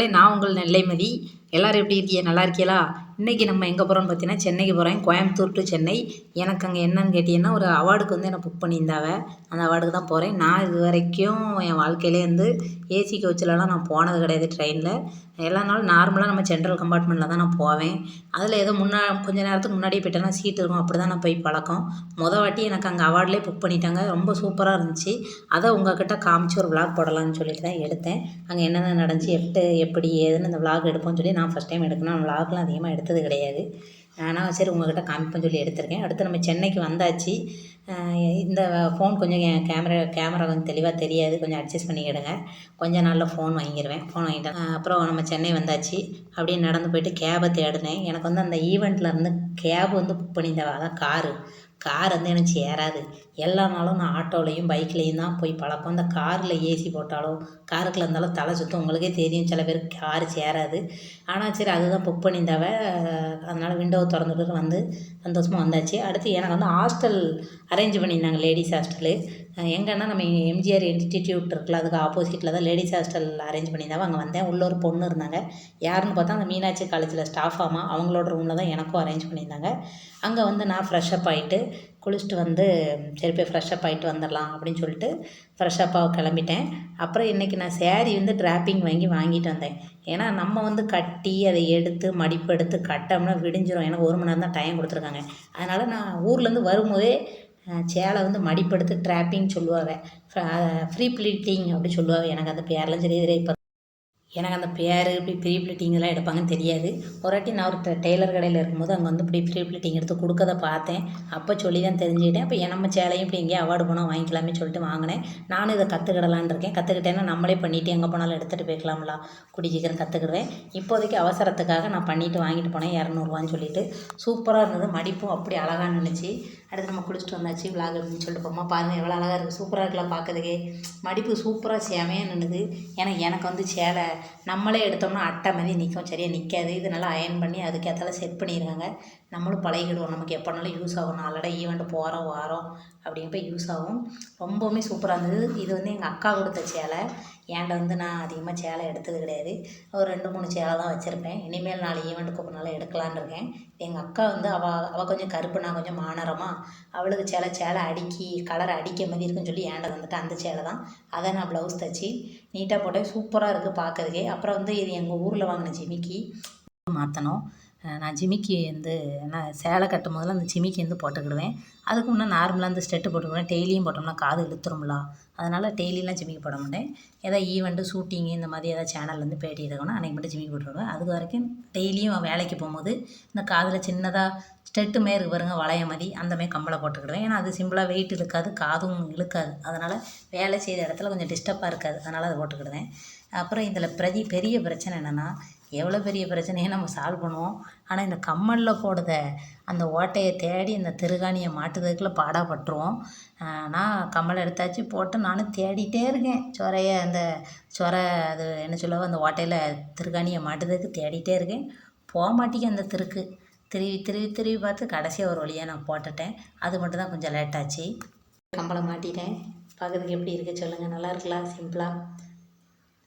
வணக்கம் மக்களே நான் உங்கள் நெல்லைமதி எல்லோரும் எப்படி இருக்கீங்க? நல்லா இருக்கீங்களா? இன்றைக்கி நம்ம எங்கே போகிறோம்னு பார்த்தீங்கன்னா சென்னைக்கு போகிறேன் கோயம்புத்தூர் டு சென்னை. எனக்கு அங்கே என்னன்னு கேட்டிங்கன்னா ஒரு அவார்டுக்கு வந்து என்னை புக் பண்ணியிருந்தாவ. அந்த அவார்டுக்கு தான் போகிறேன் நான் இது வரைக்கும் என் வாழ்க்கையிலே வந்து ஏசி கோச்சிலலாம் நான் போனது கிடையாது ட்ரெயினில் எல்லா நாளும் நார்மலாக நம்ம ஜென்ரல் கம்பார்ட்மெண்ட்டில் தான் நான் போவேன். அதில் ஏதோ முன்னா கொஞ்ச நேரத்துக்கு முன்னாடியே போயிட்டேன்னா சீட் இருக்கும். அப்படி தான் நான் போய் பழக்கம். மொதல் வாட்டி எனக்கு அங்கே அவார்ட்லேயே புக் பண்ணிட்டாங்க. ரொம்ப சூப்பராக இருந்துச்சு. அதை உங்ககிட்ட காமிச்சு ஒரு விளாக் போடலாம்னு சொல்லிட்டு தான் எடுத்தேன். அங்கே என்னென்ன நடந்துச்சு எட்டு எப்படி ஏதுன்னு அந்த விளாக் எடுப்போம்னு சொல்லி நான் ஃபஸ்ட் டைம் எடுக்கணும். விலாக்லாம் அதிகமாக எடுத்தது கிடையாது. ஆனால் சரி உங்ககிட்ட காமிப்பேன் சொல்லி எடுத்திருக்கேன். அடுத்து நம்ம சென்னைக்கு வந்தாச்சு. இந்த ஃபோன் கொஞ்சம் என் கேமரா கேமரா கொஞ்சம் தெளிவாக தெரியாது. கொஞ்சம் அட்ஜஸ்ட் பண்ணிக்கிடுங்க கொஞ்ச நாளில் ஃபோன் வாங்கிடுவேன் ஃபோன் வாங்கிட்டேன் அப்புறம் நம்ம சென்னை வந்தாச்சு. அப்படியே நடந்து போயிட்டு கேபை தேடினேன். எனக்கு வந்து அந்த ஈவெண்ட்டில் இருந்து கேப் வந்து புக் பண்ணியிருந்தேன் அதான் காரு கார் வந்து எனக்கு சேராது. எல்லா நாளும் நான் ஆட்டோலையும் பைக்லேயும் தான் போய் பழக்கம். அந்த காரில் ஏசி போட்டாலும் காருக்குள்ள இருந்தாலும் தலை சுத்தம். உங்களுக்கே தெரியும் சில பேருக்கு கார் சேராது. ஆனால் சரி அதுதான் புக் பண்ணியிருந்தாவ அதனால் விண்டோவை திறந்துட்டு வந்து சந்தோஷமாக வந்தாச்சு. அடுத்து எனக்கு வந்து ஹாஸ்டல் அரேஞ்ச் பண்ணியிருந்தாங்க லேடிஸ் ஹாஸ்டலு எங்கன்னா நம்ம எம்ஜிஆர் இன்ஸ்டிடியூட் இருக்குல்ல அதுக்கு ஆப்போசிட்டில் தான் லேடிஸ் ஹாஸ்டல் அரேஞ்ச் பண்ணியிருந்தாங்க அங்கே வந்தேன். உள்ள ஒரு பொண்ணு இருந்தாங்க. யாருன்னு பார்த்தா அந்த மீனாட்சி காலேஜில் ஸ்டாஃப் ஆமாம் அவங்களோட ரூமில் தான் எனக்கும் அரேஞ்ச் பண்ணியிருந்தாங்க. அங்கே வந்து நான் ஃப்ரெஷ்அப் ஆகிட்டு குளிச்சுட்டு வந்து சரி போய் ஃப்ரெஷ்அப் ஆகிட்டு வந்துடலாம் அப்படின்னு சொல்லிட்டு ஃப்ரெஷ்அப்பாக கிளம்பிட்டேன். அப்புறம் இன்றைக்கி நான் சேரீ வந்து ட்ராப்பிங் வாங்கி வாங்கிட்டு வந்தேன். ஏன்னா நம்ம வந்து கட்டி அதை எடுத்து மடிப்பு எடுத்து கட்டோம்னா விடிஞ்சிரும். எனக்கு ஒரு மணி நேரம் தான் டைம் கொடுத்துருக்காங்க. அதனால் நான் ஊர்லேருந்து வரும்போதே சேலை வந்து மடிப்படுத்து ட்ராப்பிங் சொல்லுவாங்க. ஃப்ரீ ப்ளீட்டிங் அப்படி சொல்லுவாங்க. எனக்கு அந்த பேரெலாம் தெரியுது. இப்போ எனக்கு அந்த பேர் இப்படி ப்ரீ ப்ளீட்டிங் எல்லாம் எடுப்பாங்கன்னு தெரியாது. ஒரு வாட்டி நான் ஒரு டெய்லர் கடையில் இருக்கும்போது அங்கே வந்து இப்படி ப்ரீ ப்ளீட்டிங் எடுத்து கொடுக்கறத பார்த்தேன். அப்போ சொல்லி தான் தெரிஞ்சுக்கிட்டேன். அப்போ நம்ம சேலையும் இப்படி எங்கேயே அவார்டு போனால் வாங்கிக்கலாமே சொல்லிட்டு வாங்கினேன். நானும் இதை கற்றுக்கிடலான் இருக்கேன். கற்றுக்கிட்டேன்னா நம்மளே பண்ணிவிட்டு எங்கே போனாலும் எடுத்துகிட்டு போய்க்கலாம்லா. குடி சீக்கிரம் கற்றுக்கிடுவேன் இப்போதைக்கு அவசரத்துக்காக நான் பண்ணிவிட்டு வாங்கிட்டு போனேன். இரநூறுவான்னு சொல்லிட்டு. சூப்பராக இருந்தது. மடிப்பும் அப்படி அழகாக நினச்சி அடுத்து நம்ம குளிச்சுட்டு வந்தாச்சு விளாக் அப்படின்னு சொல்லிட்டு போமா பாருங்கள் எவ்வளோ அழகாக இருக்குது சூப்பராக இருக்கலாம் பார்க்கறதுக்கே மடிப்பு சூப்பராக சேமையாக நின்றுது ஏன்னா எனக்கு வந்து சேலை நம்மளே எடுத்தோம்னா அட்டை மாதிரி நிற்கும் சரியாக நிற்காது இது நல்லா அயன் பண்ணி அதுக்கேற்றால செட் பண்ணியிருக்காங்க. நம்மளும் பழகிடுவோம். நமக்கு எப்போனாலும் யூஸ் ஆகும். நாளடா ஈவெண்ட் போகிறோம் வாரம் அப்படிங்கப்போ யூஸ் ஆகும். ரொம்பவுமே சூப்பராக இருந்தது. இது வந்து எங்கள் அக்கா கொடுத்த சேலை. ஏன்ட வந்து நான் அதிகமாக சேலை எடுத்தது கிடையாது. ஒரு ரெண்டு மூணு சேலை தான் வச்சுருப்பேன். இனிமேல் நாலு ஈவெண்ட் போனாலும் எடுக்கலான்னு இருக்கேன். எங்கள் அக்கா வந்து அவள் அவள் கொஞ்சம் கருப்பு நான் கொஞ்சம் மானரமாக அவளுக்கு சேலை சேலை அடுக்கி கலர் அடிக்க மாதிரி இருக்குன்னு சொல்லி ஏன்ட வந்துட்டு அந்த சேலை தான். அதை நான் ப்ளவுஸ் தைச்சி நீட்டாக போட்டேன். சூப்பராக இருக்குது பார்க்கறதுக்கே. அப்புறம் வந்து இது எங்கள் ஊரில் வாங்கின ஜிமிக்கி மாற்றணும் நான் ஜிமிக்கி வந்து நான் சேலை கட்டும் போதெல்லாம் அந்த ஜிமிக்கி வந்து போட்டுக்கிடுவேன். அதுக்கு முன்னே நார்மலாக அந்த ஸ்டெட்டு போட்டுக்கிடுவேன். டெய்லியும் போட்டோம்னா காது இழுத்துரும்ல. அதனால் டெய்லியெலாம் ஜிமிக்கி போட மாட்டேன். ஏதாவது ஈவெண்ட்டு ஷூட்டிங்கு இந்த மாதிரி ஏதாவது சேனல்லேருந்து பேட்டி எடுக்கணும் அன்றைக்கி மட்டும் ஜிமிக்கி போட்டுருவேன். அது வரைக்கும் டெய்லியும் வேலைக்கு போகும்போது இந்த காதில் சின்னதாக ஸ்டெட்டு மாரி பாருங்க வளைய மாதிரி அந்தமாதிரி கம்பளை போட்டுக்கிடுவேன். ஏன்னா அது சிம்பிளாக வெயிட் இழுக்காது காதும் இழுக்காது. அதனால் வேலை செய்கிற இடத்துல கொஞ்சம் டிஸ்டர்பாக இருக்காது. அதனால் அதை போட்டுக்கிடுவேன். அப்புறம் இதில் பிரதி பெரிய பிரச்சனை என்னென்னா எவ்வளோ பெரிய பிரச்சனையை நம்ம சால்வ் பண்ணுவோம். ஆனால் இந்த கம்மலில் போடுத அந்த ஓட்டையை தேடி அந்த திருகாணியை மாட்டுறதுக்குள்ள பாடாப்பட்டுருவோம். நான் கம்மல் எடுத்தாச்சு போட்டு நானும் தேடிட்டே இருக்கேன். சொரைய அந்த சொர அது என்ன சொல்லுவோ அந்த ஓட்டையில் திருகாணியை மாட்டுறதுக்கு தேடிட்டே இருக்கேன். போக மாட்டேங்க அந்த திருக்கு. திருவி திருவி திருவி பார்த்து கடைசியாக ஒரு வழியாக நான் போட்டுட்டேன். அது மட்டும் தான் கொஞ்சம் லேட்டாச்சு கம்பளை மாட்டிட்டேன். பார்க்குறதுக்கு எப்படி இருக்குது சொல்லுங்கள் நல்லா இருக்கலாம் சிம்பிளாக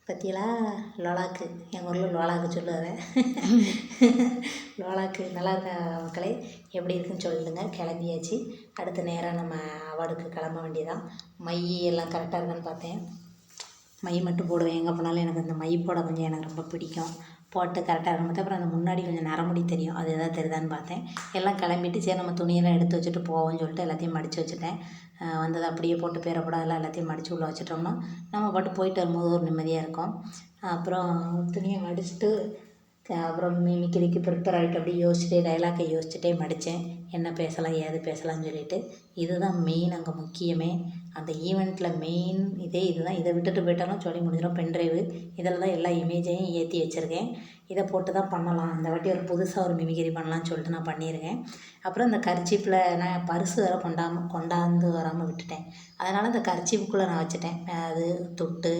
பற்றியலா லோலாக்கு எங்கள் ஊரில் லோலாக்கு சொல்லுவாங்க. லோலாக்கு நல்லா இருக்க மக்களே? எப்படி இருக்குன்னு சொல்லுங்க கிளம்பியாச்சு. அடுத்த நேரம் நம்ம அவார்டுக்கு கிளம்ப வேண்டியதான் மை எல்லாம் கரெக்டாக இருக்கான்னு பார்த்தேன். மை மட்டும் போடுவேன் எங்கே போனாலும் எனக்கு அந்த மை போட கொஞ்சம் எனக்கு ரொம்ப பிடிக்கும். போட்டு கரெக்டாக இருக்கும்போது அப்புறம் அந்த முன்னாடி கொஞ்சம் நரமுடி தெரியும். அது எதாவது தெரியுதான்னு பார்த்தேன். எல்லாம் கிளம்பிட்டு சரி நம்ம துணியெல்லாம் எடுத்து வச்சுட்டு போவோம்னு சொல்லிட்டு எல்லாத்தையும் மடித்து வச்சுட்டேன். வந்ததை அப்படியே போட்டு பேரப்படம் எல்லாம் எல்லாத்தையும் மடித்து உள்ளே வச்சுட்டோம்னா நம்ம பாட்டு போயிட்டு வரும்போது ஒரு நிம்மதியாக இருக்கும். அப்புறம் துணியை மடிச்சுட்டு அப்புறம் மிமிக்கிரிக்கு ப்ரிப்பேர் ஆகிட்டு அப்படியே யோசிச்சுட்டே டைலாக்கை யோசிச்சுட்டே மடித்தேன் என்ன பேசலாம் ஏது பேசலாம்னு சொல்லிட்டு இதுதான் மெயின் அங்கே முக்கியமே. அந்த ஈவெண்ட்டில் மெயின் இதே இதுதான். இதை விட்டுட்டு போயிட்டாலும் சொல்லி முடிஞ்சிடும். பென்ட்ரைவு இதில் தான் எல்லா இமேஜையும் ஏற்றி வச்சுருக்கேன். இதை போட்டு தான் பண்ணலாம். இந்த வாட்டி ஒரு புதுசாக ஒரு மிமிகிரி பண்ணலாம்னு சொல்லிட்டு நான் பண்ணியிருக்கேன். அப்புறம் இந்த கர்ச்சீப்பில் நான் பரிசு வேறு கொண்டாமல் கொண்டாந்து வராமல் விட்டுட்டேன். அதனால் இந்த கர்ச்சீப்புக்குள்ளே நான் வச்சுட்டேன். அது தொட்டு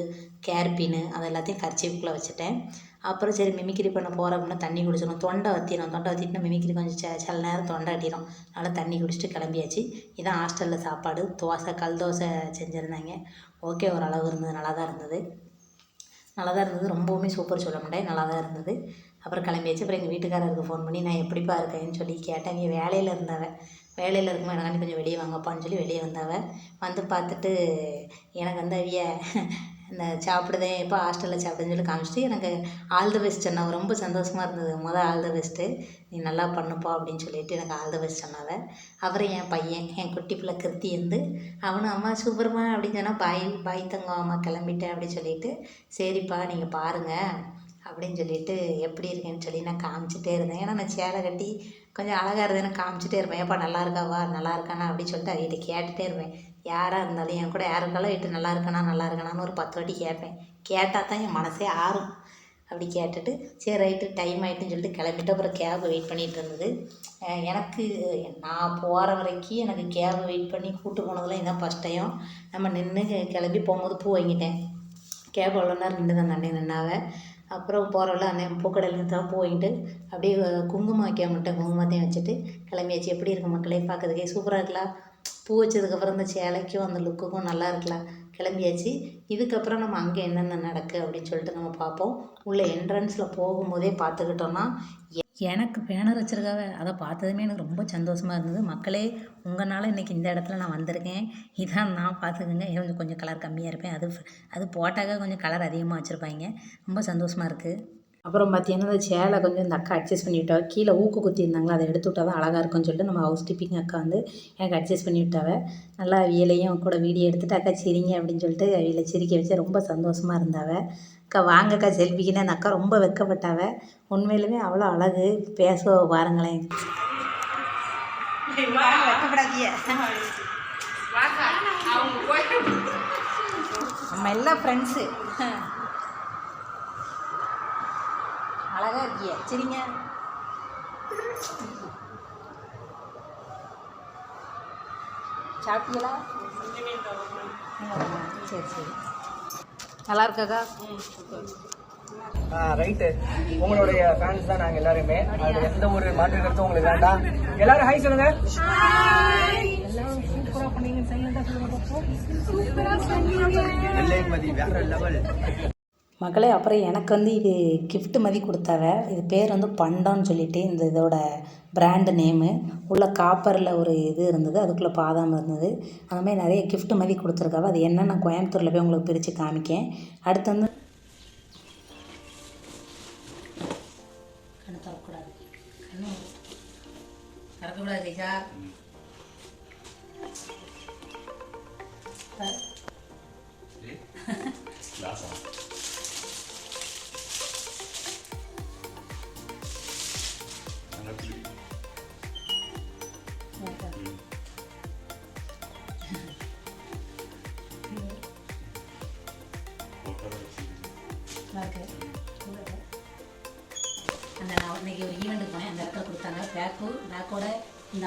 கேர்பின்னு அது எல்லாத்தையும் கர்ச்சீப்புக்குள்ளே வச்சுட்டேன். அப்புறம் சரி மிமிக்ரி பண்ண போகிறோம் அப்படின்னா தண்ணி குடிச்சிடும் தொண்டை வத்திடும் தொண்டை வற்றிட்டுனா மிமிக்ரி கொஞ்சம் ச சில நேரம் தொண்டை அட்டிடும் அதனால் தண்ணி குடிச்சிட்டு கிளம்பியாச்சு. இதான் ஹாஸ்டலில் சாப்பாடு. தோசை கல் தோசை செஞ்சுருந்தாங்க. ஓகே ஓரளவு இருந்தது. நல்லா தான் இருந்தது. நல்லா தான் இருந்தது. ரொம்பவுமே சூப்பர் சொல்ல முடியாது நல்லா தான் இருந்தது. அப்புறம் கிளம்பியாச்சு. அப்புறம் எங்கள் வீட்டுக்காரருக்கு ஃபோன் பண்ணி நான் எப்படிப்பா இருக்கேன்னு சொல்லி கேட்டேன். இங்கே வேலையில் இருந்தவன் வேலையில் இருக்கும்போது எனக்காண்டி கொஞ்சம் வெளியே வாங்கப்பான்னு சொல்லி வெளியே வந்தவன் வந்து பார்த்துட்டு எனக்கு வந்து அவிய இந்த சாப்பிடுதேன் எப்போ ஹாஸ்டலில் சாப்பிடுன்னு சொல்லி காமிச்சிட்டு எனக்கு ஆல் த பெஸ்ட் சொன்னாவ ரொம்ப சந்தோஷமாக இருந்தது. மொதல் ஆல் த பெஸ்ட்டு நீ நல்லா பண்ணுப்பா அப்படின்னு சொல்லிட்டு எனக்கு ஆல் த பெஸ்ட் சொன்னாவ அப்புறம் என் பையன் என் குட்டி பிள்ளை கிருத்தி இருந்து அவனும் அம்மா சூப்பர்மா அப்படின்னு சொன்னால் பாய் பாய் தங்கம் அம்மா கிளம்பிட்டேன் அப்படின்னு சொல்லிட்டு சரிப்பா நீங்கள் பாருங்கள் அப்படின்னு சொல்லிட்டு எப்படி இருக்கேன்னு சொல்லி நான் காமிச்சிட்டே இருந்தேன். ஏன்னா நான் சேலை கட்டி கொஞ்சம் அழகாக இருந்தேன்னு காமிச்சிட்டே இருப்பேன். ஏப்பா நல்லா இருக்காவா? நல்லா இருக்கானா? அப்படின்னு சொல்லிட்டு அவகிட்ட கேட்டுகிட்டே இருப்பேன். யாராக இருந்தாலும் என் கூட யார் இருந்தாலும் நல்லா இருக்கானா நல்லா இருக்கானான்னு ஒரு பத்து வாட்டி கேட்பேன். கேட்டால் தான் என் மனசே ஆறும். அப்படி கேட்டுட்டு சரி ரைட்டு டைம் ஆகிட்டுன்னு சொல்லிட்டு கிளம்பிட்டு அப்புறம் கேப் வெயிட் பண்ணிகிட்டு இருந்தது. எனக்கு நான் போகிற வரைக்கும் எனக்கு கேப் வெயிட் பண்ணி கூப்பிட்டு போனதெல்லாம் இதுதான் ஃபஸ்ட் டைம் நம்ம நின்று கிளம்பி போகும்போது பூ வாங்கிட்டேன். கேப் அவ்வளோ நேரம் நின்று தான் அண்ணன் நின்னாவ. அப்புறம் போகிறவள அண்ணன் பூக்கடையில் தான் போயிட்டு அப்படியே குங்குமம் வைக்க குங்குமத்தையும் வச்சுட்டு கிளம்பியாச்சு. எப்படி இருக்கு மக்களே பார்க்கறதுக்கே சூப்பராக இருக்கலாம். பூ வச்சதுக்கப்புறம் இந்த சேலைக்கும் அந்த லுக்குக்கும் நல்லா இருக்கலாம். கிளம்பியாச்சு. இதுக்கப்புறம் நம்ம அங்கே என்னென்ன நடக்கு அப்படின்னு சொல்லிட்டு நம்ம பார்ப்போம். உள்ள என்ட்ரன்ஸில் போகும்போதே பார்த்துக்கிட்டோன்னா எனக்கு பேனர் வச்சுருக்காவ. அதை பார்த்ததுமே எனக்கு ரொம்ப சந்தோஷமாக இருந்தது. மக்களே உங்களால் இன்றைக்கி இந்த இடத்துல நான் வந்திருக்கேன். இதான் நான் பார்த்துக்குங்க. கொஞ்சம் கொஞ்சம் கலர் கம்மியாக இருப்பேன். அது அது போட்டாக்க கொஞ்சம் கலர் அதிகமாக வச்சுருப்பாங்க. ரொம்ப சந்தோஷமாக இருக்குது அப்புறம் பார்த்தீங்கன்னா இந்த சேலை கொஞ்சம் இந்த அக்கா அட்ஜஸ்ட் பண்ணி விட்டாவ. கீழே ஊக்கு குத்தியிருந்தாங்களா அதை எடுத்து விட்டா தான் அழகாக இருக்கும்னு சொல்லிட்டு நம்ம ஹவுஸ் கீப்பிங் அக்கா வந்து எனக்கு அட்ஜஸ்ட் பண்ணி விட்டாவ. நல்லா அவியலையும் கூட வீடியோ எடுத்துட்டு அக்கா சிரிங்க அப்படின்னு சொல்லிட்டு அவியலை சிரிக்க வச்சு ரொம்ப சந்தோஷமாக இருந்தாவ. அக்கா வாங்கக்கா செல்ஃபிக்குன்னு அந்த அக்கா ரொம்ப வெக்கப்பட்டாவ. உண்மையிலுமே அவ்வளோ அழகு. பேசுவ பாருங்களேன் நம்ம எல்லாம் ஃப்ரெண்ட்ஸு அழகா இருக்கிய. சரிங்க. சாப்பிட்டீங்களா? சரி சரி. நல்லா இருக்காக்கா? ரைட்டு. உங்களுடைய ஃபேன்ஸ் தான் நாங்க எல்லாருமே. அது எந்த ஒரு மாற்று கருத்தும் உங்களுக்கு வேண்டாம். எல்லாரும் ஹாய் சொல்லுங்க. வெள்ளைமதி வேற லெவல் மக்களே அப்புறம் எனக்கு வந்து இது gift மாதிரி கொடுத்தாவ இது பேர் வந்து பண்டம்னு சொல்லிட்டு இந்த இதோட பிராண்டு நேமு உள்ள காப்பரில் ஒரு இது இருந்தது அதுக்குள்ளே பாதாம் இருந்தது. அந்த மாதிரி நிறைய gift மாதிரி கொடுத்துருக்காவ அது என்னென்ன கோயம்புத்தூரில் போய் உங்களுக்கு பிரித்து காமிக்கேன். அடுத்து வந்து கண்ணு திறக்கக்கூடாது கண்ணு திறக்கக்கூடாது கைசா அந்த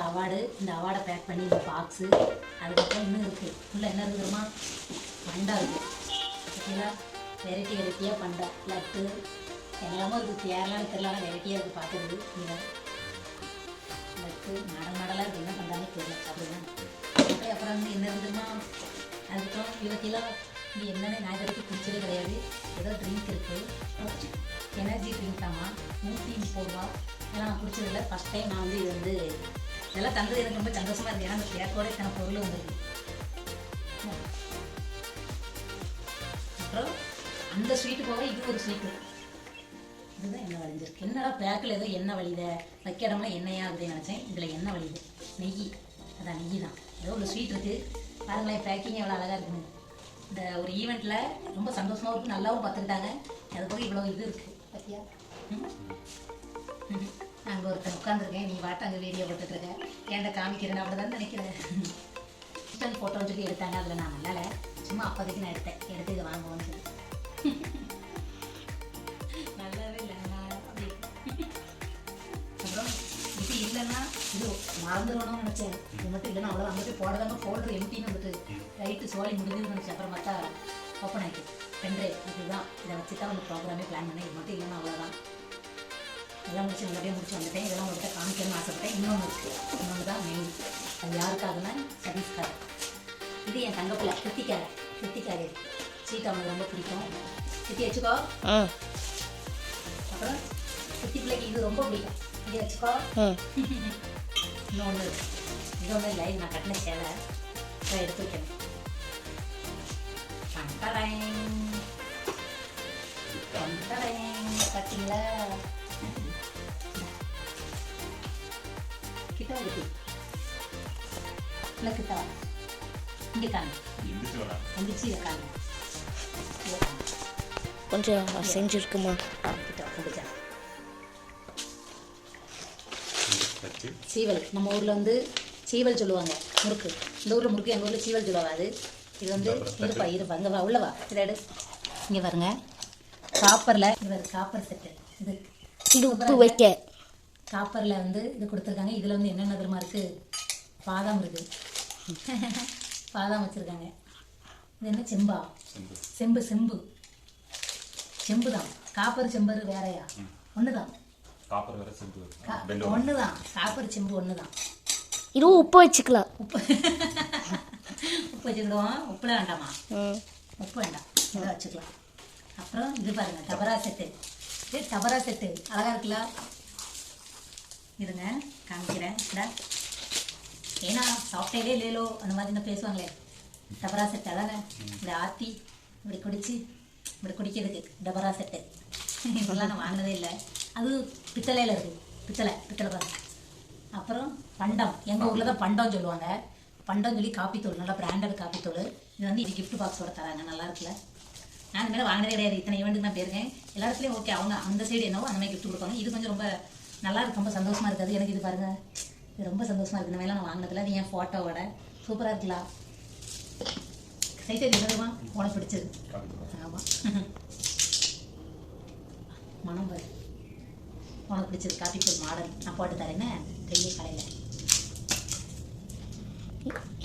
அவார்டு இந்த அவார்டை பேக் பண்ணி இந்த பாக்ஸு அதுக்கப்புறம் இன்னும் இருக்குது உள்ள என்ன இருக்குமா பண்டா இருக்குது ஓகேங்களா வெரைட்டி வெரைட்டியாக பண்டா. லட்டு எல்லாமே இருக்குது தேரலான தெரியலாம் வெரைட்டியாக இருக்குது பார்க்குறது நீங்கள் லட்டு மட மடலாக இருக்குது என்ன பண்ணுறாங்கன்னு தெரியல அப்படிதான் அப்படியே அப்புறம் வந்து என்ன இருந்துமா அதுக்கப்புறம் இவத்தையெல்லாம் இது என்னென்ன நான் வரைக்கும் குடிச்சதே கிடையாது. ஏதோ ட்ரிங்க் இருக்குது எனர்ஜி ட்ரிங்க் தாமா நூற்றி முப்பது ரூபா. இதெல்லாம் நான் குடிச்சதில்ல ஃபஸ்ட் டைம் நான் வந்து இது வந்து இதெல்லாம் தந்தது எனக்கு ரொம்ப சந்தோஷமாக இருக்குது ஏன்னா அந்த பேக்கோட இத்தனை பொருள் வந்திருக்கு. அப்புறம் அந்த ஸ்வீட்டு போக இது ஒரு ஸ்வீட்டு இதுதான் எண்ணெய் வழிஞ்சிருக்கு என்னடா பேக்கில் ஏதோ எண்ணெய் வழியுத வைக்க இடம்ல எண்ணெயா அப்படின்னு நினச்சேன். இதில் எண்ணெய் வழியுது நெய். அதான் நெய் தான். ஏதோ ஒரு ஸ்வீட் இருக்குது பாருங்களேன் பேக்கிங் எவ்வளோ அழகாக இருக்குன்னு. இந்த ஒரு ஈவெண்ட்டில் ரொம்ப சந்தோஷமாகவும் இருக்கும் நல்லாவும் பார்த்துக்கிட்டாங்க. அது போக இவ்வளோ இது இருக்குது பார்த்தியா அங்கே ஒருத்தன் உட்காந்துருக்கேன் நீ வாட்ட அங்கே வீடியோ போட்டுட்ருக்க. ஏன்டா காமிக்கிறேன் அப்படி தான் நினைக்கிறேன். இன்ஸ்டன்ட் ஃபோட்டோன்னு சொல்லி எடுத்தாங்க. அதில் நான் நல்லால சும்மா அப்போதைக்கு நான் எடுத்தேன். எடுத்து இதை வாங்குவோம்னு சொல்லி. நல்லாவே இல்லை அப்புறம் இது இல்லைன்னா இது மறந்துடணும்னு நினச்சேன். இது மட்டும் இல்லைன்னா அவ்வளோ அங்கே போய் போடாதாம ஃபோல்டர் எம்டின்னு வந்துட்டு. ரைட்டு சோழி முடிஞ்சுன்னு நினச்சேன். அப்புறம் பார்த்தா ஓப்பன் ஆகிட்டு பென்ட்ரைவ் இதுதான். இதை வச்சு தான் வந்து ப்ரோக்ராமே பிளான் பண்ணேன். இது மட்டும் இல்லைன்னா அவ்வளோதான் எல்லாம் முடிச்சு நல்லபடியாக முடிச்சு வந்துட்டேன். இதெல்லாம் உங்கள்கிட்ட காமிக்கணும்னு ஆசைப்பட்டேன். இன்னொன்று இருக்குது இன்னொன்று தான் மெயின் அது யாருக்காகனா சதீஷ்காக இது என் தங்கப்பிள்ளை கிருத்திக்காக கிருத்திக்காக சீட் அவனுக்கு ரொம்ப பிடிக்கும். சுற்றி வச்சுக்கோ. அப்புறம் சுற்றி பிள்ளைக்கு இது ரொம்ப பிடிக்கும். இங்கே வச்சுக்கோ. இன்னொன்று இது ஒன்றும் இல்லை நான் கட்டின சேலை. இதை எடுத்து வைக்கணும். பார்த்தீங்களா? கிட்ட இருக்கு. இல்லை கிட்ட வா. இங்கே காணு. எந்திரிச்சு இதை காணு. இதை காணு. கொஞ்சம் செஞ்சுருக்குமா? சீவல். நம்ம ஊரில் வந்து சீவல் சொல்லுவாங்க. முறுக்கு. இந்த ஊரில் முறுக்கு எங்கள் ஊரில் சீவல் சொல்லுவாங்க அது? இது வந்து இருப்பா இருப்பா. இங்கே வா உள்ள வா. இதை எடு. இங்கே பாருங்க. காப்பரில் இது பாரு, காப்பர் செட்டு இது. இது உப்பு வைக்க. காப்பரில் வந்து இது கொடுத்துருக்காங்க. இதில் வந்து என்னென்ன தெரியுமா இருக்குது பாதாம் இருக்குது பாதாம் வச்சுருக்காங்க. இது என்ன? செம்பா. செம்பு. செம்பு செம்பு. தான் காப்பர் செம்பரு வேறையா? ஒன்று தான் காப்பர் வேற செம்பு ஒன்று தான் காப்பர் செம்பு ஒன்று தான் இதுவும் உப்பு வச்சுக்கலாம். உப்பு. உப்பு வச்சுக்கிடுவோம். உப்புல வேண்டாமா? ம். உப்பு வேண்டாம். இதை வச்சுக்கலாம். அப்புறம் இது பாருங்க டபரா செட்டு. இது டபரா செட்டு. அழகா இருக்குல்ல? இருங்க காமிக்கிறேன். ஏன்னா சாப்பிட்டே இல்லையோ அந்த மாதிரி தான் பேசுவாங்களே. டபரா செட்டு அதானே? இந்த ஆத்தி இப்படி குடிச்சு இப்படி குடிக்கிறதுக்கு டபரா செட்டு. இதெல்லாம் நான் வாங்கினதே இல்லை. அது பித்தளையில் இருக்குது பித்தளை பித்தளை பாருங்க அப்புறம் பண்டம். எங்கள் ஊரில் தான் பண்டம் சொல்லுவாங்க. பண்டம் சொல்லி காப்பித்தூள் நல்லா பிராண்டட் காப்பித்தூள். இது வந்து இது கிஃப்ட் பாக்ஸோட தராங்க. நல்லா இருக்குல்ல? நான் இந்த மாதிரி வாங்கினதே கிடையாது. இத்தனை ஈவெண்ட்டுக்கு நான் போயிருக்கேன். எல்லா இடத்துலையும் ஓகே அவங்க அந்த சைடு என்னவோ அந்த மாதிரி கிஃப்ட் கொடுப்பாங்க. இது கொஞ்சம் ரொம்ப நல்லா இருக்கு ரொம்ப சந்தோஷமா இருக்காது எனக்கு இது பாருங்க. இது ரொம்ப சந்தோஷமா இருக்கு. இந்த மாதிரிலாம் நான் வாங்கினதில்ல. அது என் ஃபோட்டோவோட சூப்பராக இருக்கலாம் சைட்டை நிஜமா உனக்கு பிடிச்சது. ஆமாம் மனம் பாரு. உனக்கு பிடிச்சது காப்பி தூள் மாடல் நான் போட்டு தரேன்னு பெரிய கடையில்.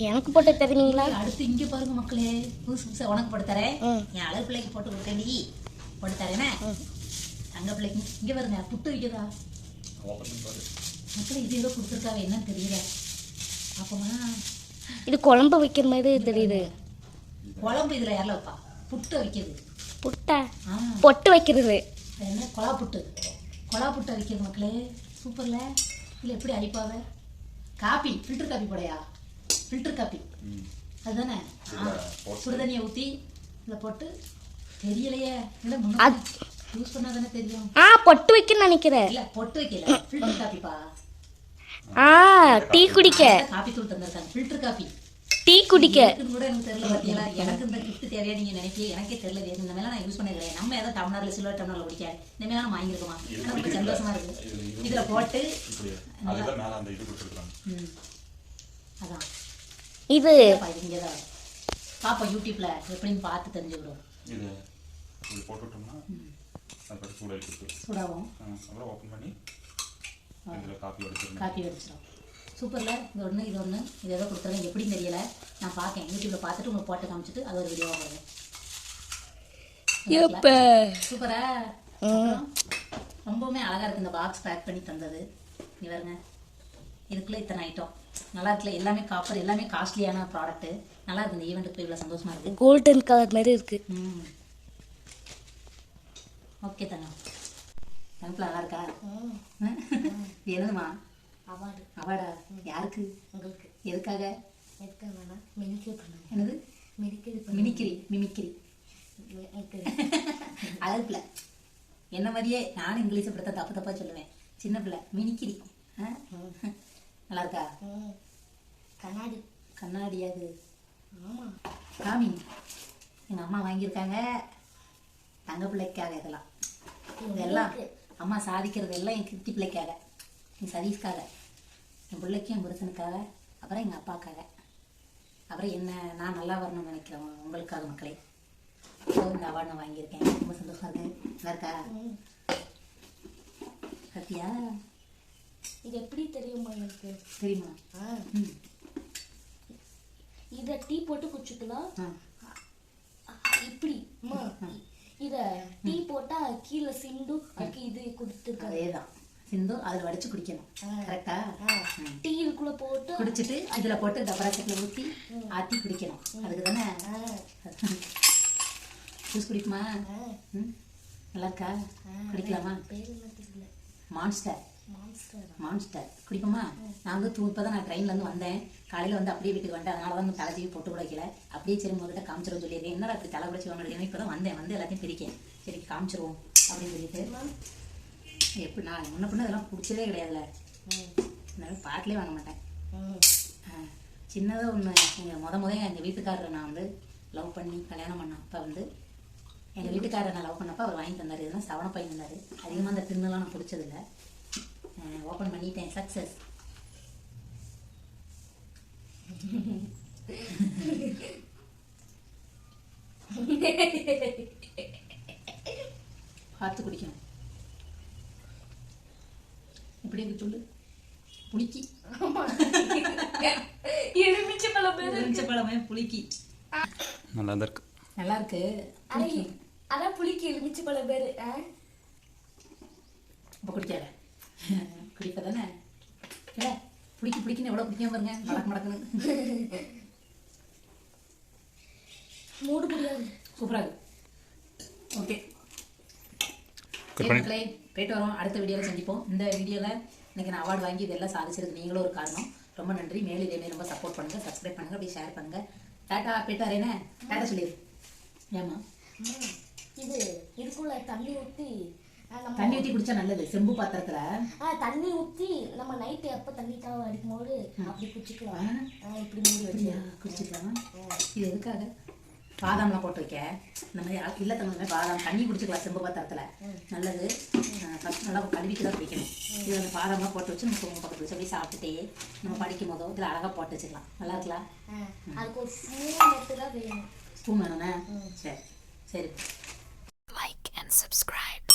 எனக்கு போட்டு தருவீங்களா? அடுத்து இங்க பாருங்க மக்களே. புதுசு புதுசா உனக்கு போட்டு தரேன். என் அழகு பிள்ளைக்கு போட்டு கொடுக்க நீ போட்டு தரேனே தங்க பிள்ளைக்கு இங்க பாருங்க. புட்டு வைக்கிறதா மக்களே இது ஏதோ கொடுத்துருக்காங்க என்னன்னு தெரியல. அப்பமா இது குழம்பு வைக்கிற மாதிரி தெரியுது. குழம்பு இதுல யாரில் வைப்பா? புட்டு வைக்கிறது. புட்டா? ஆ. பொட்டு வைக்கிறது. அது என்ன? கொலா புட்டு கொலா புட்டை வைக்கிறது மக்களே. சூப்பர்ல இல்லை? எப்படி அழிப்பாவ coffee. Filter coffee போடையா? Filter coffee. ம் அதுதானே சுடுதண்ணியை ஊற்றி இதில் போட்டு. தெரியலையே. இல்லை யூஸ் பண்ணா தானே தெரியும்? ஆ பொட்டு வைக்கன்னு நினைக்கிறேன். இல்ல பொட்டு வைக்கல. ஃபில்டர் காப்பிப்பா ஆ டீ குடிக்க. காப்பி தூள் தந்திருக்காங்க ஃபில்டர் காப்பி டீ குடிக்க. கூட எனக்கு தெரியல பாத்தீங்களா எனக்கு இந்த கிஃப்ட் தேவையா நீங்க நினைப்பீங்க எனக்கே தெரியல. இது இந்த நான் யூஸ் பண்ண கிடையாது நம்ம ஏதோ டம்ளர்ல சில்வர் டம்ளர்ல குடிக்க. இந்த மாதிரி நான் வாங்கியிருக்கோமா? இது எனக்கு. சந்தோஷமா இருக்கு. இது- இது- இதுல போட்டு மேல அதான். இது இங்கதான் பாப்போம் யூடியூப்ல எப்படின்னு பார்த்து தெரிஞ்சுக்கிறோம். பற்றி சூடாகி கொடுத்துரும் சூடாகும் அப்புறம் ஓப்பன் பண்ணி இதில் காப்பி எடுத்துருங்க காப்பி அடிச்சிடும் சூப்பர்ல. இது ஒன்று இது ஒன்று இது ஏதோ கொடுத்துருங்க எப்படின்னு தெரியல. நான் பார்க்கேன் யூடியூப்ல பார்த்துட்டு உங்களுக்கு போட்டு காமிச்சிட்டு அது ஒரு வீடியோவாக எப்ப? சூப்பரா? அப்புறம் ரொம்பவுமே அழகா இருக்கு இந்த பாக்ஸ் பேக் பண்ணி தந்தது. நீ பாருங்க. இதுக்குள்ள இத்தனை ஐட்டம் நல்லா இருக்குல்ல? எல்லாமே காப்பர் எல்லாமே காஸ்ட்லியான ப்ராடக்ட் நல்லா இருக்கு. இந்த ஈவெண்ட்டுக்கு போய் இவ்வளோ சந்தோஷமா இருக்கு. கோல்டன் கலர் மாதிரி இருக்கு. ம். ஓகே தங்கம் தங்கத்தில் நல்லா இருக்கா? என்னதுமா அவார்டு. அவார்டா? யாருக்கு? உங்களுக்கு. எதுக்காக? எதுக்காக மினிக்கே பண்ணாங்க. என்னது? மினிக்கே மிமிக்கிரி. மிமிக்கிரி அழகு பிள்ளை. என்ன மாதிரியே நானும் இங்கிலீஷை படுத்த தப்பு தப்பா சொல்லுவேன். சின்ன பிள்ளை மினிக்கிரி. ஆ? நல்லா இருக்கா? கண்ணாடி. கண்ணாடி அது. ஆமா. காமி எங்கள் அம்மா வாங்கியிருக்காங்க. தங்க பிள்ளைக்காக இதெல்லாம். இதெல்லாம் அம்மா சாதிக்கிறது எல்லாம் என் கிருத்தி பிள்ளைக்காக என் சதீஷ்காக என் பிள்ளைக்கும் என் புருஷனுக்காக அப்புறம் எங்கள் அப்பாக்காக. அப்புறம் என்ன நான் நல்லா வரணும்னு நினைக்கிறேன் உங்களுக்காக மக்களே. ஸோ இந்த அவார்டு நான் வாங்கியிருக்கேன். ரொம்ப சந்தோஷமா இருக்கு. நல்லா இருக்கா? சத்தியா இது எப்படி தெரியுமா எனக்கு? தெரியுமா? ஆ. இத டீ போட்டு குடிச்சுக்கலாம். இப்படி. இத டீ போட்டா கீழே சிந்து அதுக்கு இது கொடுத்துருக்காரு அதே தான் சிந்து அதில் வடிச்சு குடிக்கணும். கரெக்டா? டீ இதுக்குள்ள போட்டு குடிச்சிட்டு இதுல போட்டு டபரா சட்டில் ஊற்றி ஆற்றி குடிக்கணும். அதுக்கு தானே? ஜூஸ் குடிக்குமா? நல்லா இருக்கா? குடிக்கலாமா? மான்ஸ்டர். மான்ஸ்டர் குடிப்போமா நான் வந்து தூ இப்போ தான் நான் ட்ரெயின்லேருந்து வந்தேன். காலையில் வந்து அப்படியே வீட்டுக்கு வந்துட்டேன். அதனால தான் தலை சீவி போட்டு கூட வைக்கல. அப்படியே சரி உங்ககிட்ட காமிச்சிருவோம் சொல்லியிருக்கேன். என்னடா அப்படி தலை குடிச்சு வாங்க இப்போ தான் வந்தேன். வந்து எல்லாத்தையும் பிரிக்கேன். சரி காமிச்சிருவோம் அப்படின்னு சொல்லிட்டு. எப்படி நான் முன்ன பின்ன இதெல்லாம் பிடிச்சதே கிடையாதுல்ல. அதனால பாட்டிலே வாங்க மாட்டேன். சின்னதாக ஒன்று எங்கள் முத முத எங்கள் வீட்டுக்காரரை நான் வந்து லவ் பண்ணி கல்யாணம் பண்ண அப்போ வந்து எங்கள் வீட்டுக்காரரை நான் லவ் பண்ணப்போ அவர் வாங்கி தந்தார். இதெல்லாம் சவண பையன் தந்தார். அதிகமாக அந்த தின்னெல்லாம் நான் பிடிச்சதில்ல. ஓப்பன் பண்ணிட்டேன். சக்ஸஸ் பார்த்து குடிக்கணும். எப்படி இருக்கு சொல்லு. புளிக்கி. எலுமிச்சை பழம் பேர் எலுமிச்சை பழமே புளிக்கி. நல்லா தான் இருக்கு நல்லா இருக்கு அதான் புளிக்கு எலுமிச்சை பழம் பேரு? இப்போ குடிக்காத. குடிப்ப தானே இல்லை பிடிக்கி பிடிக்குன்னு எவ்வளோ பிடிக்காம பாருங்க. மடக்கு மடக்குன்னு. மூடு முடியாது. சூப்பராக இருக்கு. ஓகே. மக்களே போயிட்டு வரோம். அடுத்த வீடியோவில் சந்திப்போம். இந்த வீடியோவில் இன்னைக்கு நான் அவார்டு வாங்கி இதெல்லாம் சாதிச்சிருக்கு நீங்களும் ஒரு காரணம். ரொம்ப நன்றி. மேலும் இதே ரொம்ப சப்போர்ட் பண்ணுங்கள் சப்ஸ்கிரைப் பண்ணுங்கள் அப்படியே ஷேர் பண்ணுங்கள் டாட்டா போயிட்டு வரேனே? டாட்டா சொல்லிடு ஏமா இது இதுக்குள்ள தண்ணி நம்ம தண்ணி ஊற்றி குடிச்சா நல்லது. செம்பு பாத்திரத்தில். தண்ணி ஊத்தி நம்ம நைட்டு எப்ப தண்ணி தாவ அடிக்கும்போது அப்படி குச்சிக்கலாம் ஆ, இப்படி மூடி வச்சு குடிச்சிக்கலாம். இது எதுக்காக? பாதாம்லாம் போட்டு வைக்க. இந்த மாதிரி ஆ- இல்ல தங்க பாதாம். தண்ணி குடிச்சிக்கலாம் செம்பு பாத்திரத்தில். நல்லது. ஃபஸ்ட் நல்லா கழுவிட்டு தான் குடிக்கணும். இது அந்த பாதாம்லாம் போட்டு வச்சு நம்ம குங்குமம் பக்கத்தில் வச்சு அப்படியே சாப்பிட்டுட்டே நம்ம படிக்கும் போதோ இதில் அழகாக போட்டு வச்சுக்கலாம் நல்லா இருக்கலாம் அதுக்கு ஒரு ஸ்பூன் மட்டும் தான் வேணும். ஸ்பூன் வேணுண்ணே சரி. சரி. Like and subscribe.